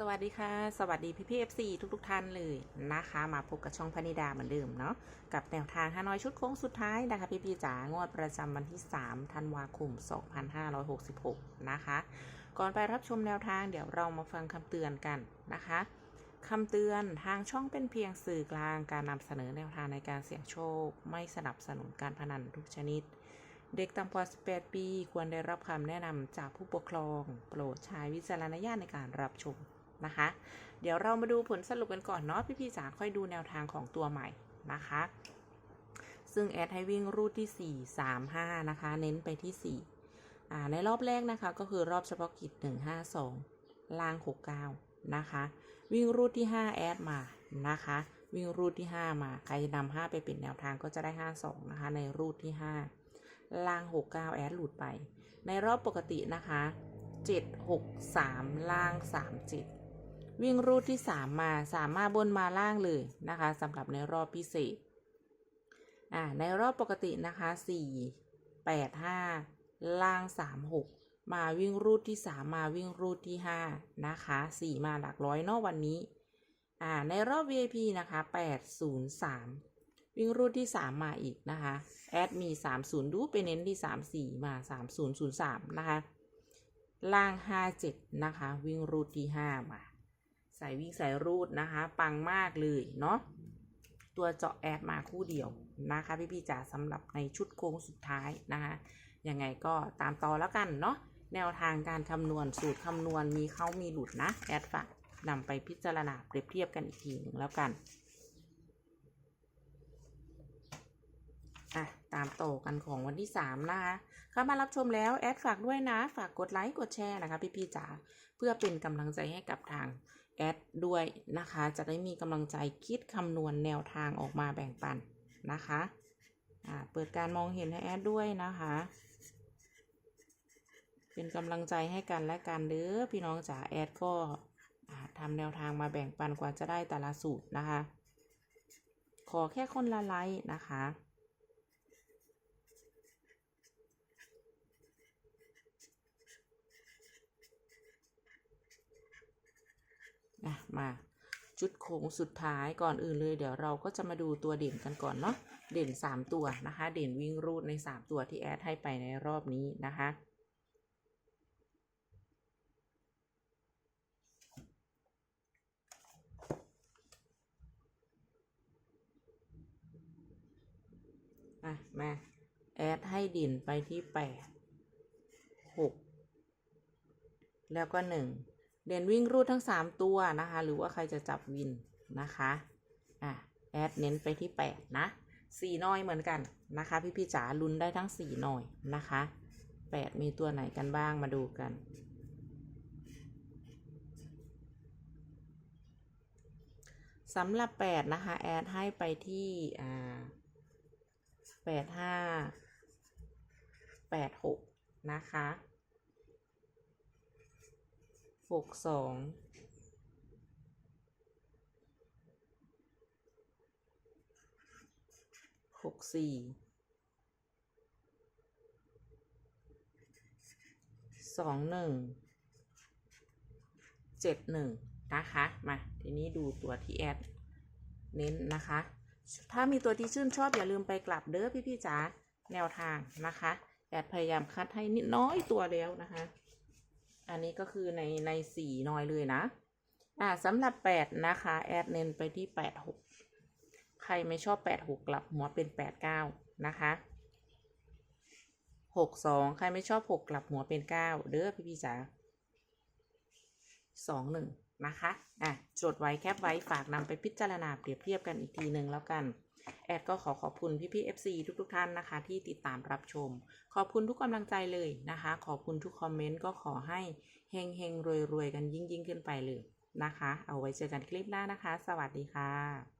สวัสดีค่ะ สวัสดีพี่พี่เอฟซีทุก ๆ ท่านเลยนะคะ มาพบกับช่องพนิดาเหมือนเดิมเนาะกับแนวทางฮานอยชุดโค้งสุดท้ายนะคะพี่พี่จ๋างวดประจำวันที่ 3 ธันวาคม 2566 นะคะ ก่อนไปรับชมแนวทางเดี๋ยวเรามาฟังคำเตือนกันนะคะคำเตือนทางช่องเป็นเพียงสื่อกลางการนำเสนอแนวทางในการเสี่ยงโชค ไม่สนับสนุนการพนันทุกชนิด เด็กต่ำกว่า 18 ปี ควรได้รับคำแนะนำจากผู้ปกครอง โปรดใช้วิจารณญาณในการรับชม นะคะ เดี๋ยวเรามาดูผลสรุปกันก่อนเนาะพี่ๆจ๋าค่อยดูแนวทางของตัวใหม่นะคะ ซึ่งแอดให้วิ่งรูทที่ 4 3 5 นะคะ เน้นไปที่ 4 อ่า ในรอบแรกนะคะ ก็คือรอบเฉพาะกิจ 152 ล่าง 69 นะคะ วิ่งรูทที่ 5 แอดมานะคะ วิ่งรูทที่ 5 มา ใครจะนำ5ไปเป็นแนวทางก็จะได้ 52 นะคะ ในรูทที่ 5 ล่าง 69 แอดหลุดไป ในรอบปกตินะคะ7 6 3 ล่าง 37 วิ่งรูทที่ 3 มาสามารถบนมาล่างเลยนะคะสำหรับในรอบพิเศษอ่าในรอบปกตินะคะ 4 8 5 ล่าง 3 6 มาวิ่งรูทที่ 3 มาวิ่งรูทที่ 5 นะคะ 4 มาหลักร้อยนอกวันนี้อ่าในรอบ VIP นะคะ 8 0 3 วิ่งรูทที่ 3 มาอีกนะคะแอดมี 30 ดูไปเน้นที่ 3 4 มา 3003 นะคะ ล่าง 57 นะคะ วิ่งรูทที่ 5 มา ใส่วิ่งใส่รูดนะคะ ปังมากเลยเนาะตัวเจาะแอดมาคู่เดียวนะคะ พี่พี่จ๋าสำหรับในชุดโค้งสุดท้ายนะคะยังไงก็ตามต่อแล้วกันเนาะแนวทางการคำนวณสูตรคำนวณมีเข้ามีหลุดนะแอดฝากนำไปพิจารณาเปรียบเทียบกันอีกทีหนึ่งแล้วกันอะตามต่อกันของวันที่ 3 นะคะเข้ามารับชมแล้วแอดฝากด้วยนะ ฝากกดไลค์กดแชร์นะคะพี่พี่ๆจ๋าเพื่อเป็นกำลังใจให้กับทาง แอดด้วยนะคะ จะได้มีกำลังใจคิดคำนวณแนวทางออกมาแบ่งปันนะคะอ่าเปิดการมองเห็นให้แอดด้วยนะคะ เป็นกำลังใจให้กันและกันเด้อพี่น้องจ๋าแอดก็ทำแนวทางมาแบ่งปันกว่าจะได้แต่ละสูตรนะคะ ขอแค่คนละไลค์นะคะ อะ มาชุดโค้งสุดท้ายก่อนอื่นเลยเดี๋ยวเราก็จะมาดูตัวเด่นกันก่อนเนาะเด่น 3 ตัวนะคะ เด่นวิ่งรูดใน 3 ตัวที่แอดให้ไปในรอบนี้นะคะอะมาแอดให้เด่นไปที่ 8 6 แล้วก็ 1 เด่นวิ่งรูดทั้ง 3 ตัวนะคะ หรือว่าใครจะจับวินนะคะอะแอดเน้นไปที่ 8 นะสี่น้อยเหมือนกันนะคะ พี่พี่จ๋าลุ้นได้ทั้ง4หน่อยนะคะ8มีตัวไหนกันบ้างมาดูกัน สำหรับ8นะคะ แอดให้ไปที่อ่า8 5 8 6นะคะ หกสองหกสี่สองหนึ่งเจ็ดหนึ่งนะคะ มา ทีนี้ดูตัวที่แอด เน้นนะคะ ถ้ามีตัวที่ชื่นชอบอย่าลืมไปกลับเด้อพี่ๆจ๋าแนวทางนะคะ แอดพยายามคัดให้นิดน้อยตัวแล้วนะคะ อันนี้ก็คือในในสี่นอยเลยนะ อ่าสำหรับแปดนะคะ แอดเน้นไปที่แปดหกใครไม่ชอบแปดหกกลับหัวเป็นแปดเก้านะคะหกสองใครไม่ชอบหกกลับหัวเป็นเก้าเด้อพี่พี่จ๋าสองหนึ่งนะคะ อะ จดไว้แคปไว้ฝากนำไปพิจารณาเปรียบเทียบกันอีกทีหนึ่งแล้วกัน แอดก็ขอขอบคุณพี่พี่ FC ทุกๆทท่านนะคะ ที่ติดตามรับชม ขอบคุณทุกกำลังใจเลยนะคะ ขอบคุณทุกคอมเมนต์ก็ขอให้เฮงเฮงรวยรวยๆกันยิ่งยิ่งๆขึ้นไปเลยนะคะ เอาไว้เจอกันคลิปหน้านะคะ สวัสดีค่ะ